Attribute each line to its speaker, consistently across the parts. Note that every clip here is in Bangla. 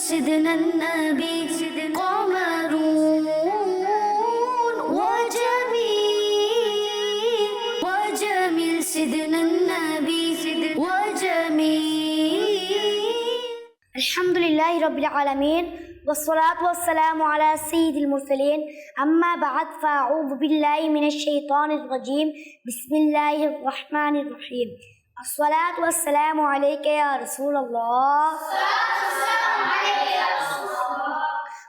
Speaker 1: سيدنا النبي قمرون وجميل وجميل سيدنا النبي وجميل.
Speaker 2: الحمد لله رب العالمين والصلاة والسلام على سيد المرسلين. أما بعد فأعوذ بالله من الشيطان الرجيم. بسم الله الرحمن الرحيم. الصلاة والسلام عليك يا رسول الله.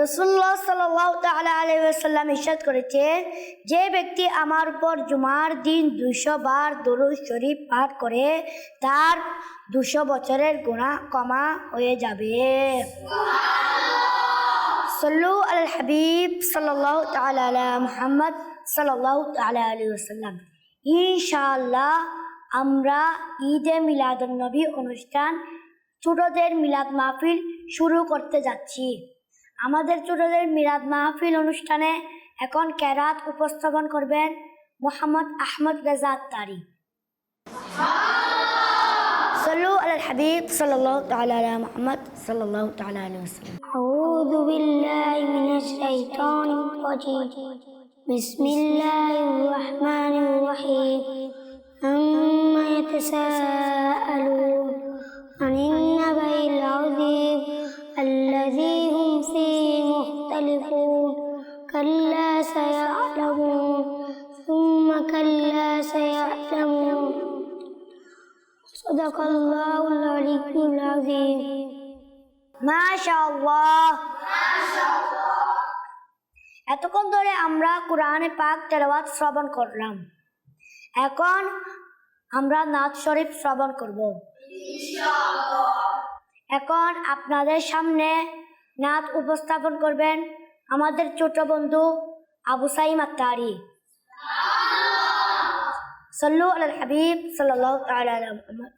Speaker 2: রসুল্লাহ সাল্লাহ তালা আলাইসাল্লাম ইসাদ করেছে যে ব্যক্তি আমার উপর জুমার দিন দুশো বার দরুদ শরীফ পাঠ করে তার দুশো বছরের গুণা কমা হয়ে যাবে। সল্লু আল হাবিব সাল্লাহ তালা মুহাম্মদ সাল্লাহ তালা আলী ওসাল্লাম ইনশাআল্লাহ আমরা ঈদে মিলাদুন্নবী অনুষ্ঠান ছোটদের মিলাদ মাহফিল শুরু করতে যাচ্ছি। আমাদের ছোটদের মিলাদ মাহফিল অনুষ্ঠানে এখন কেরাত উপস্থাপন করবেন মোহাম্মদ আহমদ রেজাদ তারি صلوا على الحبيب صلى الله تعالى على محمد صلى الله تعالى عليه وسلم أعوذ بالله من الشيطان الرجيم بسم الله الرحمن الرحيم عما يتساءلون এতক্ষণ ধরে আমরা কোরআনে পাক তেলাওয়াত শ্রবণ করলাম। এখন আমরা নাচ শরীফ শ্রবণ করব। এখন আপনাদের সামনে নাচ উপস্থাপন করবেন আমাদের ছোট বন্ধু আবু সাইম আত্তারি। সল্লু আল হাবিব সাল্লাল্লাহু তাআলা আলা মুহাম্মদ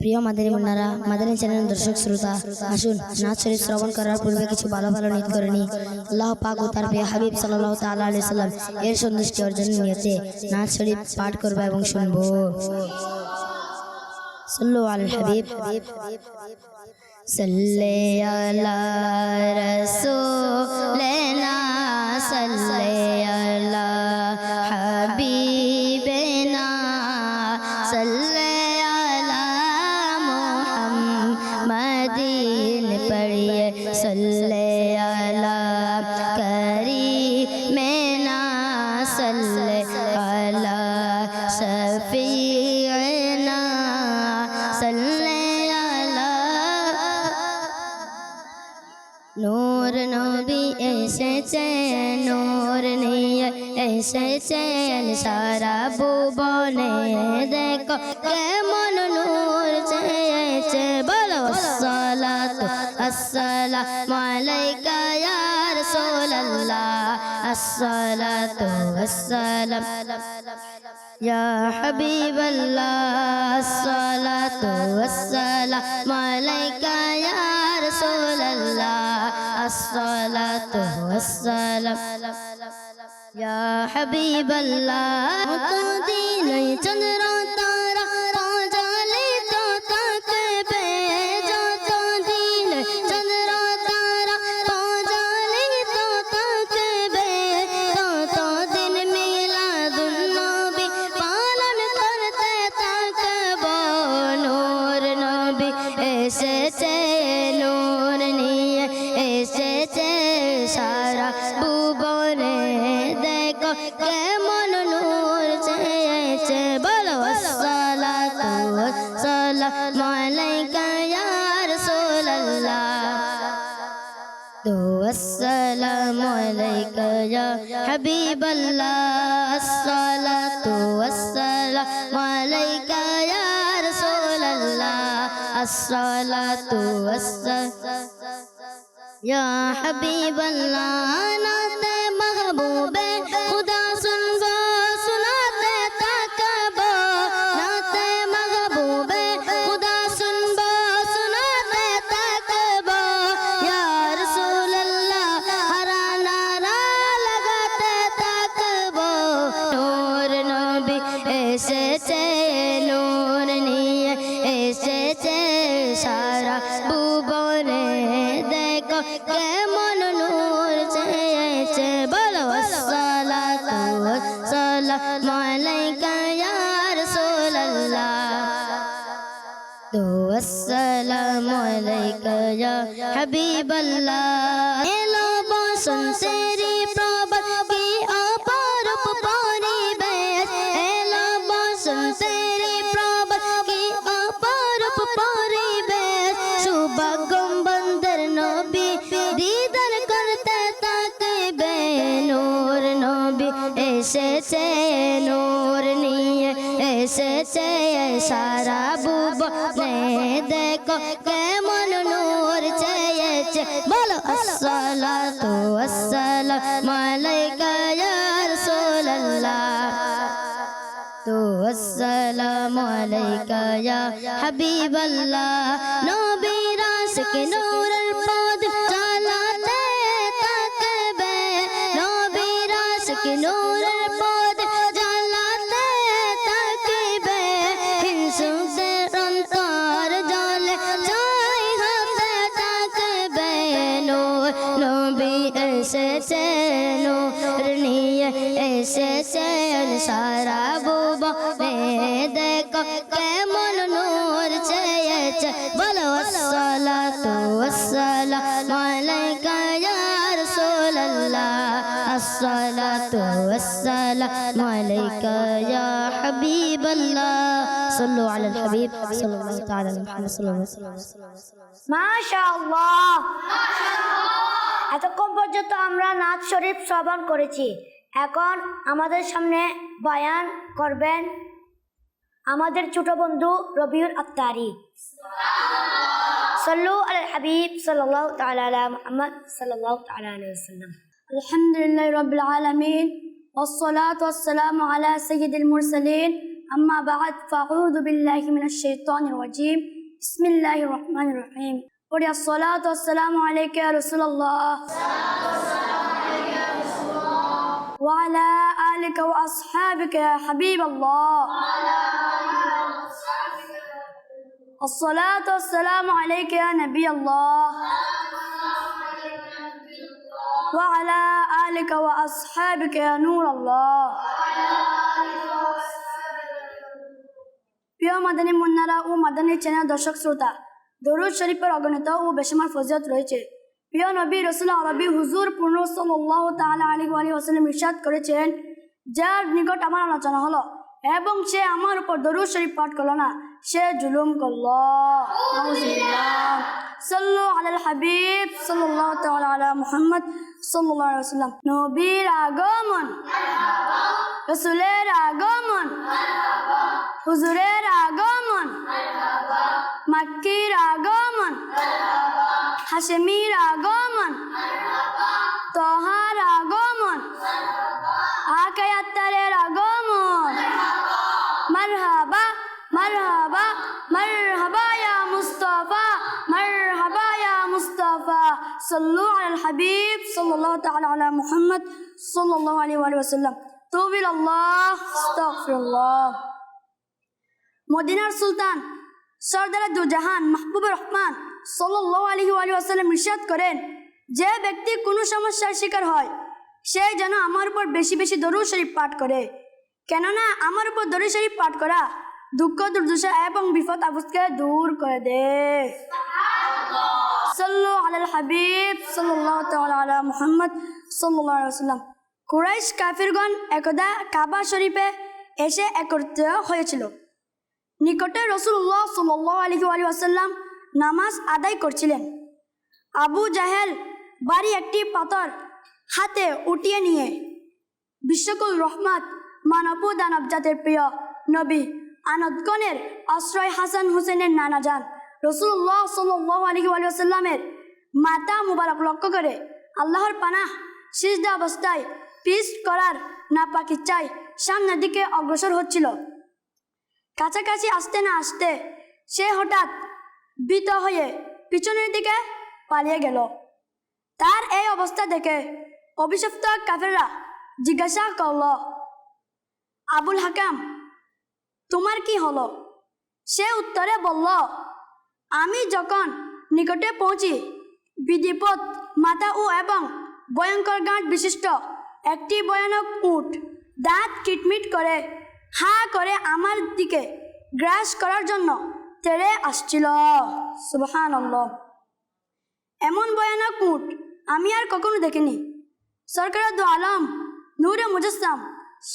Speaker 3: প্রিয় মাদানী মুন্নারা মাদানী চ্যানেল দর্শক শ্রোতা, আসুন নাচ শরীফ শ্রবণ করার পূর্বে কিছু ভালো ভালো নিত করে নি আল্লাহ পাক ও তার প্রিয় হাবিব সাল্লাল্লাহু তাআলা আলাইহি সাল্লাম এর সন্তুষ্টি অর্জনের নিয়তে নাচ শরীফ পাঠ করব এবং শুনব। সাল্লু আল হাবিব। সাল্লে আলা রাসূলিনা السلام عليك يا رسول الله الصلاة والسلام يا حبيب الله الصلاة والسلام عليك يا رسول الله الصلاة والسلام يا حبيب الله مقدين چندران কেমন নূর চেয়েছে, বলো সালাতু সালামু আলাইকা ইয়া রাসূলুল্লাহ তো আসসালামু আলাইকা ইয়া হাবিবাল্লাহ আসসালাতু ওয়াসসালামু আলাইকা ইয়া রাসূলুল্লাহ আসসালাতু ওয়াসসালাম ইয়া হাবিবাল্লাহ নাতে সারা ভুবনে। দেখো কেমন নূর চেয়েছে। বলো আসসালাতু ওয়াসসালামু আলাইকা ইয়া রাসূলুল্লাহ তো আসসালামু আলাইকা ইয়া আলাইকা ইয়া রাসূলুল্লাহ। তো আসসালামু আলাইকা ইয়া হাবিবাল্লাহ। নবীর আশিক নূরের পদ চালাতে তাকবে। নবীর আশিক নূরের সাল্লু আলাল হাবিব সাল্লাল্লাহু তাআলা আলা মুহাম্মদ সাল্লাল্লাহু আলাইহি ওয়াসাল্লাম
Speaker 4: মাশাআল্লাহ এতক্ষণ পর্যন্ত আমরা নাচ শরীফ শ্রবণ করেছি এখন আমাদের সামনে বয়ান করবেন আমাদের ছোট বন্ধু রবিউল আত্তারি صلوا على الحبيب صلى الله تعالى على محمد صلى الله تعالى عليه وسلم الحمد لله رب العالمين والصلاة والسلام على سيد المرسلين أما بعد فأعوذ بالله من الشيطان الرجيم. بسم الله الرحمن الرحيم. قل الصلاة والسلام عليك يا رسول الله. وعلى آلك وأصحابك يا حبيب الله. الصلاة والسلام عليك يا نبي الله. وعلى آلك وأصحابك يا نور الله. প্রিয় মাদানী মুন্নারা ও মাদানী চ্যানেল দর্শক শ্রোতা দরুদ শরীফের অগণিত ও বেশমার ফজিয়ত রয়েছে প্রিয় নবী রসুল আরবি হুজুর পূর্ণ সাল্লাহ তালা আলী আলী ওসালাম ইরশাদ করেছেন যার নিকট আমার আলোচনা হলো এবং সে আমার উপর দরুদ শরীফ পাঠ করল না সে জুলুম করল। সাল্লু আলাল হাবিব সাল্লাহ তাআলা আলা মুহাম্মদ সাল্লাল্লাহু আলাইহি ওয়াসাল্লাম নবীর আগমন। রসুলের আগমন। হুজুরের মাক্কির আগমন হাশেমির আগমন তহার আগমন আকায়াত্তারের আগমন মারহাবা মারহাবা মারহাবা ইয়া মুস্তাফা মারহাবা ইয়া মুস্তাফা সাল্লু আলাল হাবিব সাল্লাল্লাহু তাআলা আলা মুহাম্মদ সাল্লাল্লাহু আলাইহি ওয়া সাল্লাম তুবিল আল্লাহ আস্তাগফিরুল্লাহ মদিনার সুলতান সরদার দুজাহান মাহবুবুর রহমান সাল্লাল্লাহু আলাইহি ওয়া সাল্লাম ইরশাদ করেন যে ব্যক্তি কোনো সমস্যার শিকার হয় সে যেন আমার উপর বেশি বেশি দরুদ শরীফ পাঠ করে। কেননা আমার উপর দরুদ শরীফ পাঠ করা দুঃখ দুর্দশা এবং বিপদ আপদকে দূর করে দে। সাল্লু আলাল হাবিব সাল্লাল্লাহু তাআলা আলা মুহাম্মদ সাল্লাল্লাহু আলাইহি কুরাইশ কাফিরগণ একদা কাবা শরীফে এসে একত্রিত হয়েছিল। নিকটে রসুল্লাহ সাল্লাহ আলহি আলী আসাল্লাম নামাজ আদায় করছিলেন। আবু জাহেল বাড়ি একটি পাথর হাতে উঠিয়ে নিয়ে, বিশ্বকুল রহমত, মানব দানব জাতের প্রিয় নবী আনদগণের আশ্রয় হাসান হোসেনের নানা যান রসুল্লাহ সাল্লাহ আলহি আসাল্লামের মাতা মুবারক লক্ষ্য করে আল্লাহর পানাহ সিজদা অবস্থায় পিস করার নাপাক ইচ্ছায় সামনের দিকে অগ্রসর হচ্ছিল। কাছাকাছি আসতে না আসতে সে হঠাৎ ভীত হয়ে পিছনের দিকে পালিয়ে গেল। তার এই অবস্থা দেখে অভিশপ্ত কাফেররা জিজ্ঞাসা করল, আবুল হাকাম, তোমার কি হলো? সে উত্তরে বলল, আমি যখন নিকটে পৌঁছি, বিধিপথ মাথা ও এবং ভয়ঙ্কর গাঁট বিশিষ্ট একটি ভয়ানক উট দাঁত কিটমিট করে হা করে আমার দিকে গ্রাস করার জন্য তেড়ে আসছিল। সুবহান এমন ভয়ানক উট আমি আর কখনো দেখিনি। সরকার দু আলম নূরে মুজস্সাম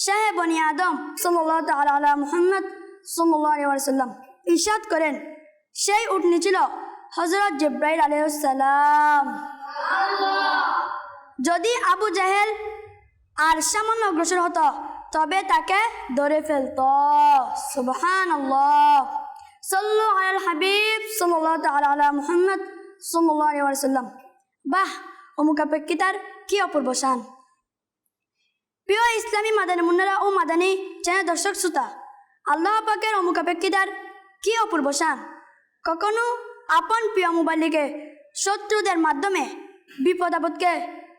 Speaker 4: শাহ বনি আদম সাল্লাহ তালা মুহাম্মদ সাল্লাম ইরশাদ করেন সেই উটনি ছিল হজরত জিব্রাইল আলাইসাল্লাম যদি আবু জাহেল আর সামান্য অগ্রসর হতো তবে তাকে ধরে ফেলত। সুবহান সাল্লু আল হাবিব সাল্লাহ আলা মুহাম্মদ সাল্লাহ আলিয়া সাল্লাম বাহ অমুকাপেক্ষিতার কি অপূর্ব শান। প্রিয় ইসলামী মাদানী মুন্নারা ও মাদানী চ্যানেল দর্শক শ্রোতা, আল্লাহ পাকের অমুকাপেক্ষিতার কি অপূর্ব শান? কখনো আপন প্রিয় মোবাইলকে শত্রুদের মাধ্যমে বিপদ আপদকে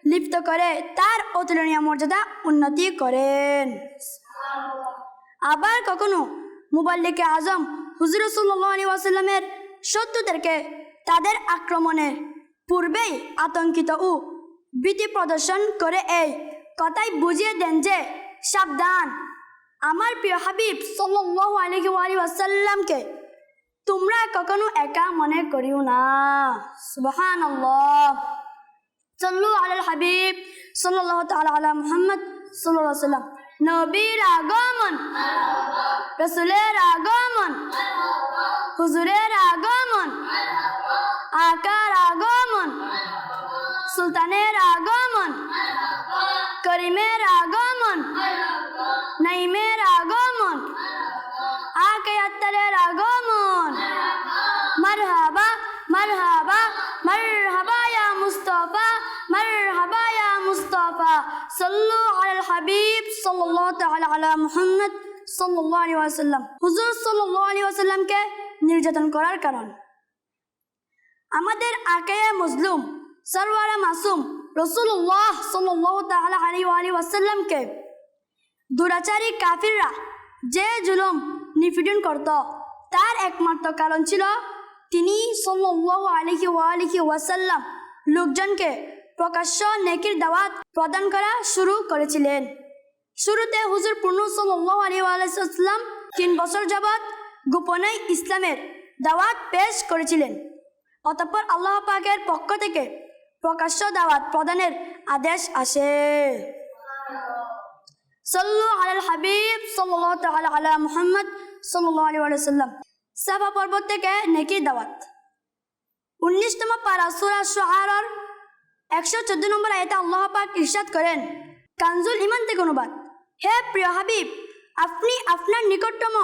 Speaker 4: লিপ্ত করে, তার অতুলনীয় মর্যাদা উন্নতি করেন। আবার কখনো মোবাইলকে আজম হুজুর সাল্লাহ আলী ওয়াসাল্লামের শত্রুদেরকে তাদের আক্রমণের পূর্বেই আতঙ্কিত ও ভীতি প্রদর্শন করে এই কথাই বুঝিয়ে দেন যে, সাবধান। আমার প্রিয় হাবিব সাল্লাল্লাহু আলাইহি ওয়ালি ওয়াসাল্লামকে তোমরা কখনো একা মনে করিও না। সুবহানাল্লাহ সাল্লু আলাল হাবিব সাল্লাল্লাহু তাআলা আলা মুহাম্মদ সাল্লাল্লাহু আলাইহি ওয়াসাল্লাম নবীর আগমন রাসূলের আগমন হুজুরের আগমন আকার আগমন সুলতানের আগমন করিমের আগমন নাইমের আগমন আকে আত্তারের আগমন মারহাবা মারহাবা মারহাবা ইয়া মুস্তাফা মারহাবা ইয়া মুস্তাফা সাল্লু আলাল হাবিব সাল্লাল্লাহু তাআলা আলা মুহাম্মদ সাল্লাল্লাহু আলাইহি ওয়াসাল্লাম। হুজুর সাল্লাল্লাহু আলাইহি ওয়াসাল্লামকে নির্যাতন করার কারণ। আমাদের আকেয়ে মজলুম, সরওয়ারে মাসুম রসুল্লাহ সাল্লাহ তাআলা আলী আলী ওয়াসাল্লামকে দুরাচারী কাফিররা যে জুলুম নিপীড়ন করত, তার একমাত্র কারণ ছিল তিনি সাল্লাহ আলিহি ওয়ালিহি ওয়াসাল্লাম লোকজনকে প্রকাশ্য নেকির দাওয়াত প্রদান করা শুরু করেছিলেন। শুরুতে হুজুর পূর্ণ সাল্লাহ আলী আলাইসাল্লাম তিন বছর যাবৎ গোপনে ইসলামের দাওয়াত পেশ করেছিলেন। অতঃপর আল্লাহ পাকের পক্ষ থেকে প্রকাশ্য দাওয়াত প্রদানের আদেশ আসে। সাল্লু আলাল হাবিব তাআলা আলা মুহাম্মদ ওয়াসাল্লাম। সাফা পর্বত থেকে নেকির দাওয়াত। উনিশতম পারা সূরা শুআরার একশো চোদ্দ নম্বর আয়াতে আল্লাহ পাক ইরশাদ করেন, কানজুল ইমান থেকে অনুবাদ হে প্রিয় হাবিব, আপনি আপনার নিকটতম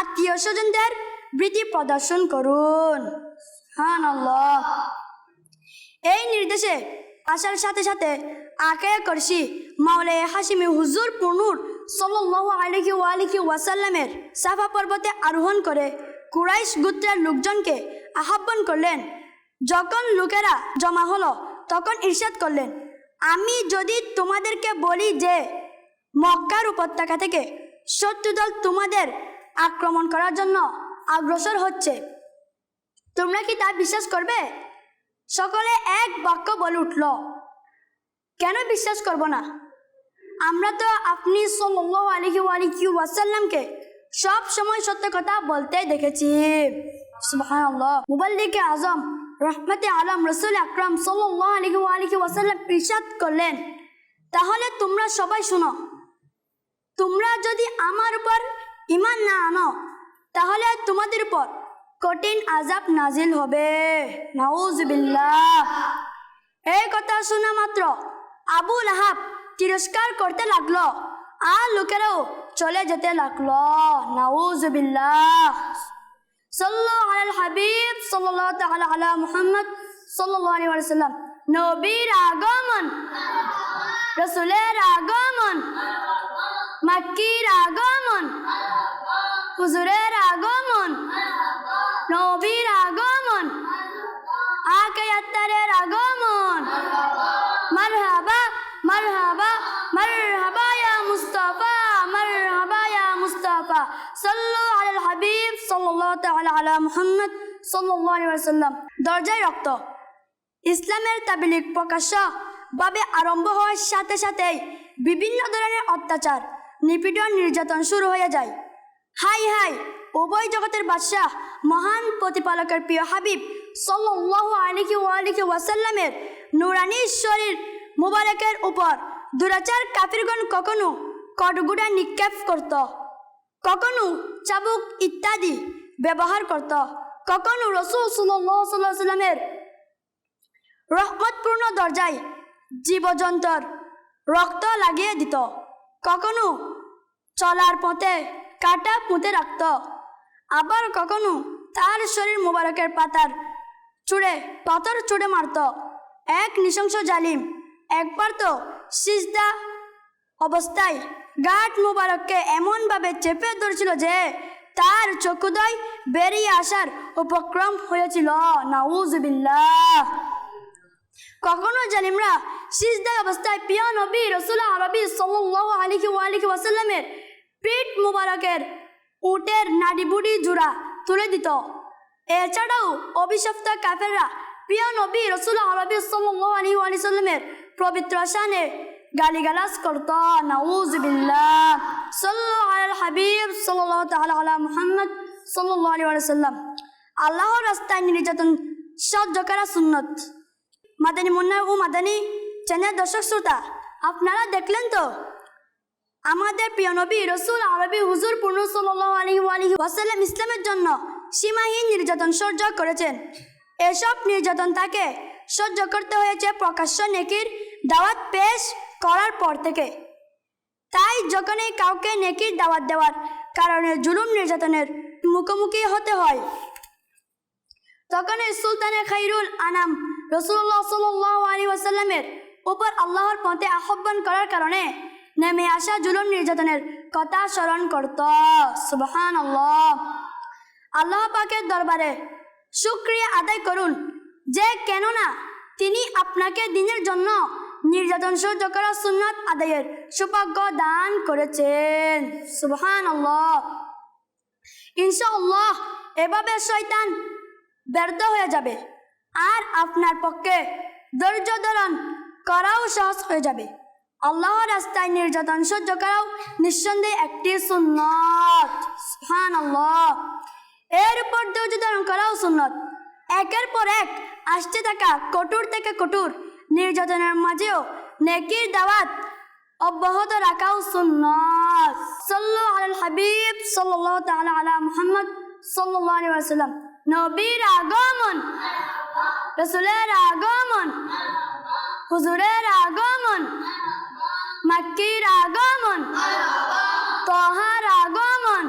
Speaker 4: আত্মীয় স্বজনদের বৃত্তি প্রদর্শন করুন। হান আল্লাহ এই নির্দেশে আসার সাথে সাথে আকে করছি মাওলে হাসিমি হুজুর পুনুর সাল্লাল্লাহু আলাইহি ওয়ালিহি ওয়াসাল্লামের সাফা পর্বতে আরোহণ করে কুরাইশ গুত্রের লোকজনকে আহ্বান করলেন, যখন লোকেরা জমা হলো তখন ইরশাদ করলেন, আমি যদি তোমাদেরকে বলি যে মক্কার উপত্যকা থেকে শত্রুদল তোমাদের আক্রমণ করার জন্য অগ্রসর হচ্ছে, তোমরা কি তা বিশ্বাস করবে? সকলে এক বাক্য বলে উঠল, কেন বিশ্বাস করব না? আমরা তো আপনি ওয়ালিহি ওয়াসাল্লামকে সব সময় সত্য কথা বলতে দেখেছি। মুবাল্লিকে আজম রহমতে আলম রসুল আকরাম ওয়ালিহি ওয়াসাল্লাম ইরশাদ করলেন। তাহলে তোমরা সবাই শুনো, তোমরা যদি আমার উপর ইমান না আনো, তাহলে তোমাদের উপর কঠিন আজাব নাজিল হবে। নাউজুবিল্লাহ এই কথা শোনা মাত্র আবুল আহাব তিরস্কার করতে লাগল আর লোকেরাও চলে যেতে লাগল। নাউজুবিল্লাহ সাল্লাল্লাহু আলাল হাবিব সাল্লাল্লাহু তাআলা আলা মুহাম্মদ সাল্লাল্লাহু আলাইহি ওয়াসাল্লাম নবীর আগমন রাসূলের আগমন মাক্কির আগমন হুজুরের মুহাম্মদ ওয়াসাল্লাম দরজায় রক্ত। ইসলামের তাবলিগ প্রকাশ্য ভাবে আরম্ভ হওয়ার সাথে সাথেই বিভিন্ন ধরনের অত্যাচার, নিপীড়ন, নির্যাতন শুরু হয়ে যায়। হাই হাই, উভয় জগতের বাদশাহ, মহান প্রতিপালকের প্রিয় হাবিব সাল্লাল্লাহু আলাইহি ওয়ালিহি ওয়াসাল্লামের নুরানি শরীর মুবারকের উপর দুরাচার কাফিরগণ কখনো কটগুড়া নিক্ষেপ করত। কখনো চাবুক ইত্যাদি ব্যবহার করত কখনো রসুল সাল্লামের রহমতপূর্ণ দরজায় জীবজন্তর রক্ত লাগিয়ে দিত। কখনো চলার পথে কাটা পুঁতে রাখত আবার কখনো তার শরীর মোবারকের পাতার চুড়ে পাথর চুড়ে মারত এক নৃশংস জালিম একবার তো সিজদা অবস্থায় গাঠ মোবারককে এমনভাবে চেপে ধরেছিল যে তার চক্ষুদয় বেরিয়ে আসার উপক্রম হয়েছিল। নাউজুবিল্লাহ। কখনো জালিমরা সিজদায় অবস্থায় পিয়া নবী রসুল আরবি সাল্লাল্লাহু আলাইহি ওয়ালিহি ওয়াসাল্লামের পিঠ মুবারকের উটের নাড়িবুড়ি জুড়া তুলে দিত। এছাড়াও অভিশপ্ত কাফেররা প্রিয় নবী রসুল আরবি সাল্লাল্লাহু আলাইহি ওয়াসাল্লামের পবিত্র শানে গালিগালাজ করত নাউজুবিল্লাহ সাল্লু আলাল হাবিব সাল্লাল্লাহু তাআলা আলা মুহাম্মদ ওয়াসাল্লাম। আল্লাহর রাস্তায় নির্যাতন সহ্য করা সুন্নত। মাদানী মুন্না ও মাদানী চ্যানেল দর্শক শ্রোতা, আপনারা দেখলেন তো? আমাদের প্রিয় নবী রসুল আরবি হুজুর পূর্ণ সাল্লাহ আলী আলী ইসলামের জন্য সীমাহীন নির্যাতন সহ্য করেছেন। এসব নির্যাতন তাকে সহ্য করতে হয়েছে প্রকাশ্য নেকির দাওয়াত পেশ করার পর থেকে। তাই যখনই কাউকে নেকির দাওয়াত দেওয়ার কারণে জুলুম নির্যাতনের মুখোমুখি হতে হয়, তখনই সুলতানে খাইরুল আনাম রসুল্লাহ সাল্লাহ আলী ওয়াসাল্লামের উপর আল্লাহর পথে আহ্বান করার কারণে নেমে আসা জুলুম নির্যাতনের কথা স্মরণ করত। সুবহান আল্লাহ আল্লাহ পাকের দরবারে শুক্রিয়া আদায় করুন যে কেননা তিনি আপনাকে দিনের জন্য নির্যাতন সহ্য করা সুন্নাত আদায়ের সৌভাগ্য দান করেছেন। সুবহান আল্লাহ ইনশাআল্লাহ, এভাবে শয়তান ব্যর্থ হয়ে যাবে। আর আপনার পক্ষে ধৈর্য ধারণ করাও সহজ হয়ে যাবে। আল্লাহর রাস্তায় নির্যাতন সহ্য করাও নিঃসন্দেহে একটি সুন্নত। সুবহান আল্লাহ এর উপর ধৈর্য ধারণ করাও সুন্নত। একের পর এক আসতে থাকা কঠোর থেকে কঠোর নির্যাতনের মাঝেও নেকির দাওয়াত অব্যাহত রাখাও সুন্নত। সাল্লু আলাল হাবিব সাল্লাল্লাহু তাআলা আলা মুহাম্মদ সাল্লাল্লাহু আলাইহি ওয়াসাল্লাম। নবীর আগমন, রাসূলের আগমন, হুজুরের আগমন, মাক্কির আগমন, তহার আগমন,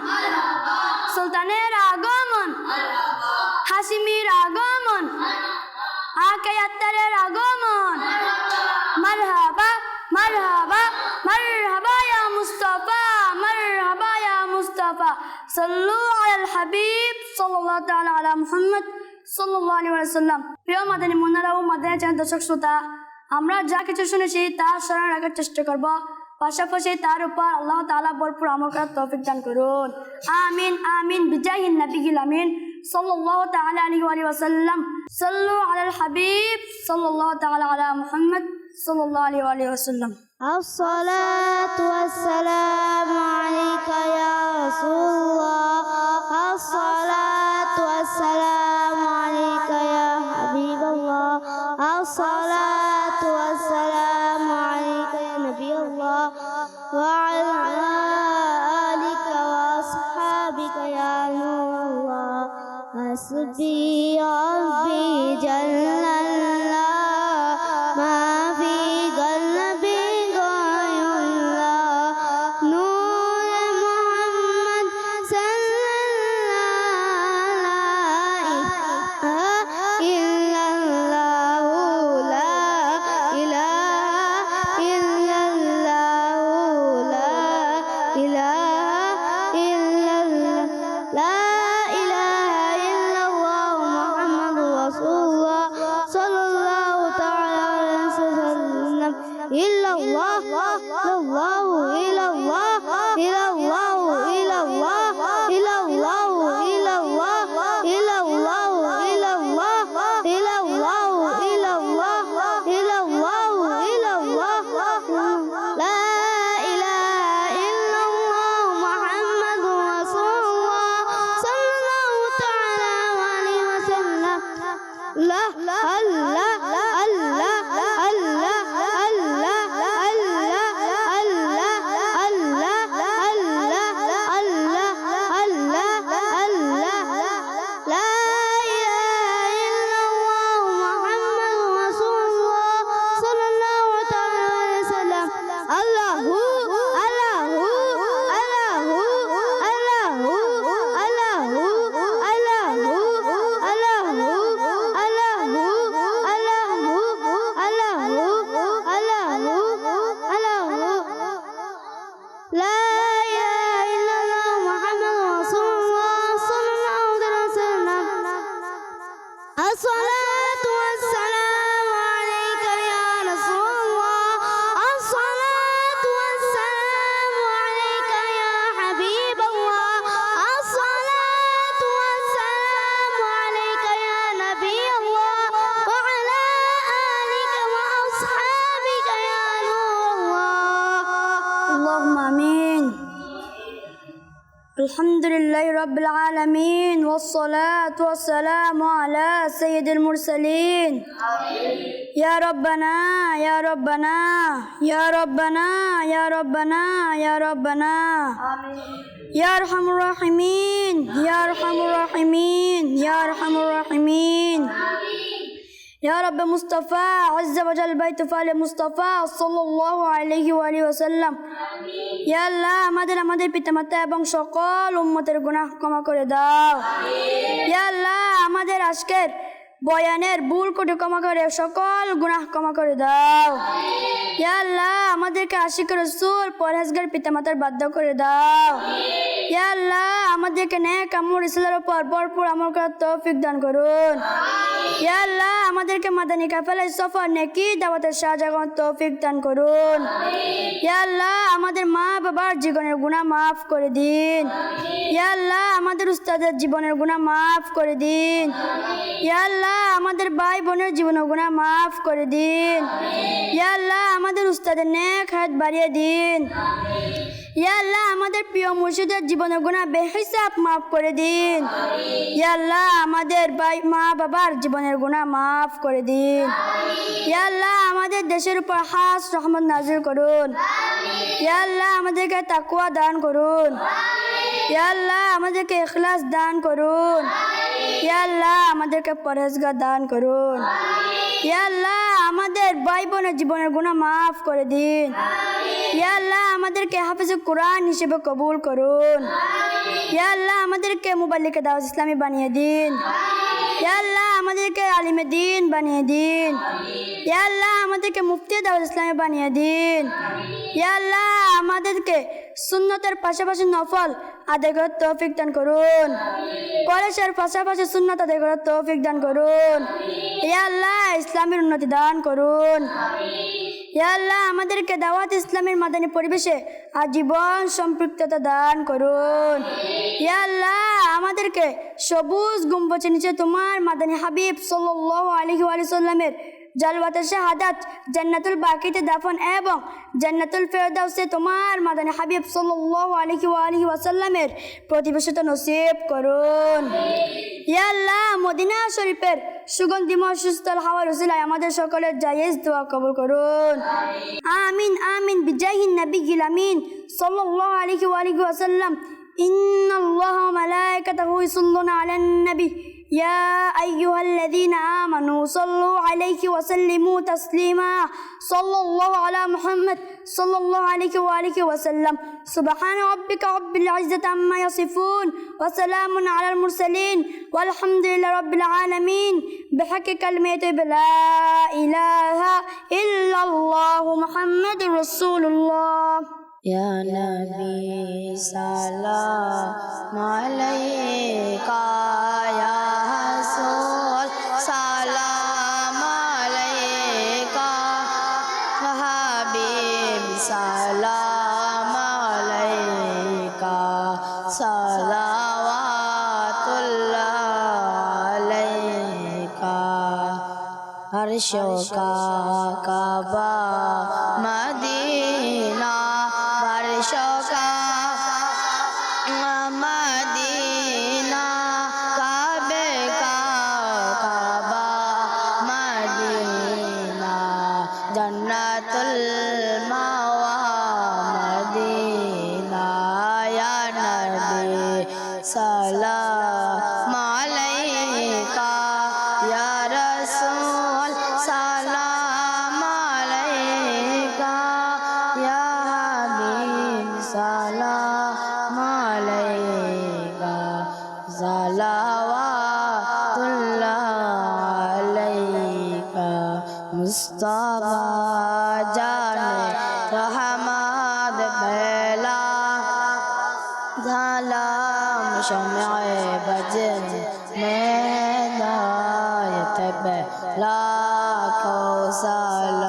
Speaker 4: সুলতানের আগমন হাসিমির আগমন আকে মুহাম্মদ সাল্লাল্লাহু আলাইহি ওয়াসাল্লাম প্রিয় মাদানী মুন্নারা ও মাদানী চ্যানেল দর্শক শ্রোতা আমরা যা কিছু শুনেছি তা স্মরণ রাখার চেষ্টা করব পাশাপাশি তার উপর আল্লাহ তাআলা ভরপুর আমল করার তৌফিক দান করুন আমিন আমিন বিজাহিন নবিগিল আমিন সাল্লাল্লাহু তাআলা আলাইহি ওয়া আলিহি ওয়াসাল্লাম সাল্লু আলাল হাবিব সাল্লাল্লাহু তাআলা আলা মুহাম্মদ সাল্লাল্লাহু আলাইহি ওয়া আলিহি ওয়াসাল্লাম
Speaker 3: الصلاة والسلام عليك يا رسول الله الصلاة ربي
Speaker 4: والصلاة والسلام على سيد المرسلين. يا ربنا يا ربنا يا ربنا يا ربنا يا ربنا. يا أرحم الراحمين يا أرحم الراحمين يا أرحم الراحمين. يا رب مصطفى عز وجل بيت فال مصطفى صلى الله عليه وآله وسلم ইয়া আল্লাহ আমাদের আমাদের পিতামাতা এবং সকল উম্মতের গুনাহ ক্ষমা করে দাও ইয়া আল্লাহ আমাদের আজকের বয়ানের ভুল কোটে ক্ষমা করে সকল গুনাহ ক্ষমা করে দাও ইয়া আল্লাহ আমাদেরকে আশিক রসুল পরহেজগার পিতামাতার বাধ্য করে দাও ইয়া আল্লাহ আমাদেরকে নেক আমর ইসলামের উপর ভরপুর আমল করার তৌফিক দান করুন। ইয়া আল্লাহ আমাদেরকে মাদানী কাফেলায় সফর নেকি দাওয়াতের শাহজাহান তৌফিক দান করুন। ইয়া আল্লাহ আমাদের মা বাবার জীবনের গুণা মাফ করে দিন। ইয়া আল্লাহ আমাদের উস্তাদের জীবনের গুনাহ মাফ করে দিন। ইয়া আল্লাহ আমাদের ভাই বোনের জীবনের গুণা মাফ করে দিন। ইয়া আল্লাহ আমাদের উস্তাদের নেক হাত বাড়িয়ে দিন। ইয়া আল্লাহ আমাদের প্রিয় মুর্শিদের জীবনের গুণা বেহিসাব মাফ করে দিন। ইয়া আল্লাহ আমাদের ভাই মা বাবার জীবনের গুণা মাফ করে দিন। ইয়া আল্লাহ আমাদের দেশের উপর হাস রহমত নাজির করুন। ইয়া আল্লাহ আমাদেরকে তাকুয়া দান করুন। ইয়া আল্লাহ আমাদেরকে ইখলাস দান করুন। ইয়া আল্লাহ আমাদেরকে পরহেজগার দান করুন। ইয়া আল্লাহ আমাদের ভাই বোনের জীবনের গুণা মাফ করে দিন। ইয়া আল্লাহ আমাদেরকে হাফিজ কোরআন হিসেবে কবুল করুন। ইয়া আল্লাহ আমাদেরকে লিখে দাওয়াত ইসলামী বানিয়ে দিন। ইয়া আল্লাহ আমাদেরকে আলিমে দিন বানিয়ে দিন। ইয়া আল্লাহ আমাদেরকে মুফতি দাউল ইসলামে বানিয়ে দিন। ইয়া আল্লাহ আমাদেরকে সুন্নতের পাশাপাশি নফল আদায় করার তৌফিক দান করুন। কলেজের পাশাপাশি সুন্নত আদায় করার তৌফিক দান করুন। ইয়া আল্লাহ ইসলামের উন্নতি দান করুন। ইয়া আল্লাহ আমাদেরকে দাওয়াত ইসলামের মাদানী পরিবেশে আজীবন সম্পৃক্ততা দান করুন। ইয়া আল্লাহ আমাদেরকে সবুজ গুম্বচের নিচে তোমার মাদানী হাবিব সাল্লাল্লাহু আলাইহি ওয়া সাল্লামের জলবাতাসে হাদাত জান্নাতুল বাকিতে দাফন এবং জান্নাতুল ফেরদাউসে তোমার মাদানে হাবিব সাল্লাল্লাহু আলাইহি ওয়া আলিহি ওয়াসাল্লামের প্রতিবেশিত নসিব করুন। ইয়া আল্লাহ মদিনা শরীফের সুগন্ধিময় সুস্থল হাওয়ার উসিলায় আমাদের সকলের জায়েজ দোয়া কবুল করুন। আমিন। আমিন বিজাহিন নবী গিলামিন সাল্লাল্লাহু আলাইহি ওয়া আলিহি ওয়াসাল্লাম। ইন্নাল্লাহা ওয়া মালায়েকাতাহু ইউসাল্লুনা আলান নবী يا أيها الذين آمنوا صلوا عليه وسلموا تسليما. صلى الله على محمد. صلى الله عليه وآله وسلم. سبحان ربك رب العزة عما يصفون وسلام على المرسلين. والحمد لله رب العالمين. بحق كلمة لا إله إلا الله محمد رسول الله.
Speaker 3: Ya Nabi Salam Alaika Ya Rasul Salam Alaika
Speaker 4: Habib Salam Alaika Salawatullah Alaika Arshokaka lakh সাল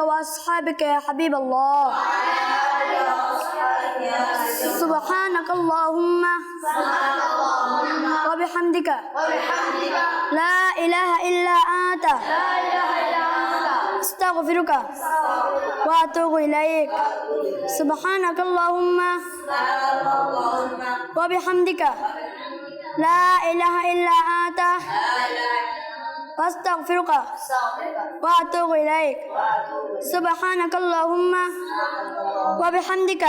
Speaker 4: وأصحابك يا حبيب الله. سبحانك اللهم. وبحمدك. لا إله إلا أنت. استغفرك. وأتوب إليك. سبحانك اللهم. وبحمدك. لا إله إلا أنت. واستغفرك وأتوب إليك. سبحانك اللهم وبحمدك.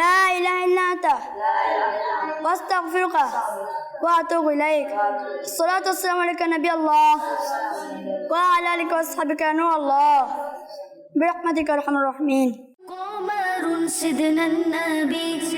Speaker 4: لا إله إلا أنت. واستغفرك وأتوب إليك. الصلاة والسلام عليك نبي الله. وعلى اله وأصحابك نور الله. برحمتك أرحم الراحمين.
Speaker 1: قمر سيدنا النبي.